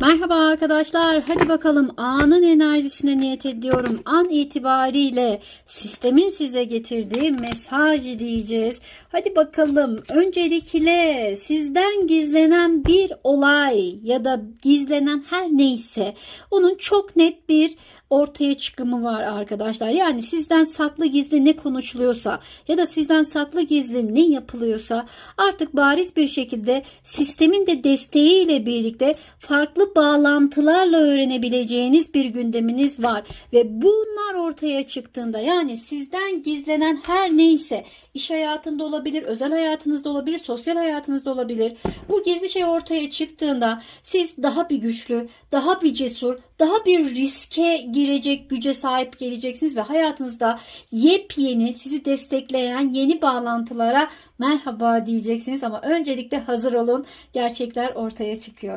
Merhaba arkadaşlar. Hadi bakalım anın enerjisine niyet ediyorum. An itibariyle sistemin size getirdiği mesaj diyeceğiz. Hadi bakalım. Öncelikle sizden gizlenen bir olay ya da gizlenen her neyse onun çok net bir ortaya çıkımı var arkadaşlar. Yani sizden saklı gizli ne konuşuluyorsa ya da sizden saklı gizli ne yapılıyorsa artık bariz bir şekilde sistemin de desteğiyle birlikte farklı bağlantılarla öğrenebileceğiniz bir gündeminiz var ve bunlar ortaya çıktığında yani sizden gizlenen her neyse iş hayatında olabilir, özel hayatınızda olabilir, sosyal hayatınızda olabilir. Bu gizli şey ortaya çıktığında siz daha bir güçlü, daha bir cesur, daha bir riske girecek güce sahip geleceksiniz ve hayatınızda yepyeni sizi destekleyen yeni bağlantılara merhaba diyeceksiniz ama öncelikle hazır olun gerçekler ortaya çıkıyor.